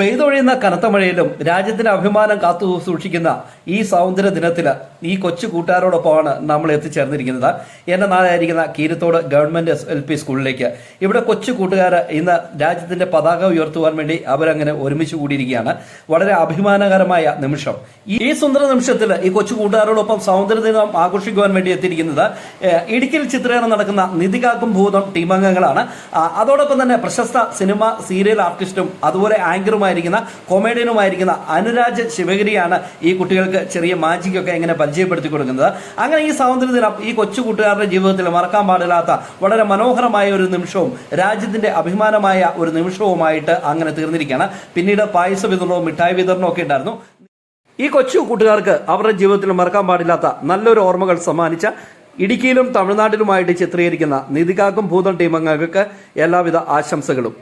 പെയ്തൊഴിയുന്ന കനത്ത മഴയിലും രാജ്യത്തിന്റെ അഭിമാനം കാത്തു സൂക്ഷിക്കുന്ന ഈ സൗന്ദര്യ ദിനത്തിൽ ഈ കൊച്ചു കൂട്ടുകാരോടൊപ്പമാണ് നമ്മൾ എത്തിച്ചേർന്നിരിക്കുന്നത്. എന്റെ നാളെയായിരിക്കുന്ന കീരത്തോട് ഗവൺമെന്റ് എൽ പി സ്കൂളിലേക്ക്. ഇവിടെ കൊച്ചു കൂട്ടുകാർ ഇന്ന് രാജ്യത്തിന്റെ പതാക ഉയർത്തുവാൻ വേണ്ടി അവരങ്ങനെ ഒരുമിച്ച് കൂടിയിരിക്കുകയാണ്. വളരെ അഭിമാനകരമായ നിമിഷം. ഈ സുന്ദര നിമിഷത്തിൽ ഈ കൊച്ചു കൂട്ടുകാരോടൊപ്പം സൗന്ദര്യ ദിനം ആഘോഷിക്കുവാൻ വേണ്ടി എത്തിയിരിക്കുന്നത് ഇടുക്കിയിൽ ചിത്രീകരണം നടക്കുന്ന നിതികാക്കും ഭൂതം ടീമംഗങ്ങളാണ്. അതോടൊപ്പം തന്നെ പ്രശസ്ത സിനിമ സീരിയൽ ആർട്ടിസ്റ്റും അതുപോലെ ആങ്കറുമായിരിക്കുന്ന കൊമേഡിയനുമായിരിക്കുന്ന അനുരാജ് ശിവഗിരിയാണ് ഈ കുട്ടികൾക്ക് ചെറിയ മാജിക്കൊക്കെ ഇങ്ങനെ പരിചയപ്പെടുത്തി കൊടുക്കുന്നത് അങ്ങനെ ഈ സ്വാതന്ത്ര്യ ദിനം ഈ കൊച്ചു കൂട്ടുകാരുടെ ജീവിതത്തിൽ മറക്കാൻ പാടില്ലാത്ത വളരെ മനോഹരമായ ഒരു നിമിഷവും രാജ്യത്തിന്റെ അഭിമാനമായ ഒരു നിമിഷവുമായിട്ട് അങ്ങനെ തീർന്നിരിക്കുകയാണ്. പിന്നീട് പായസ വിതരണവും മിഠായി വിതരണവും ഒക്കെ ഉണ്ടായിരുന്നു. ഈ കൊച്ചു കൂട്ടുകാർക്ക് അവരുടെ ജീവിതത്തിൽ മറക്കാൻ പാടില്ലാത്ത നല്ലൊരു ഓർമ്മകൾ സമ്മാനിച്ച ഇടുക്കിയിലും തമിഴ്നാട്ടിലുമായിട്ട് ചിത്രീകരിക്കുന്ന നിധികാക്കും ഭൂതം ടീമംഗങ്ങൾക്ക് എല്ലാവിധ ആശംസകളും.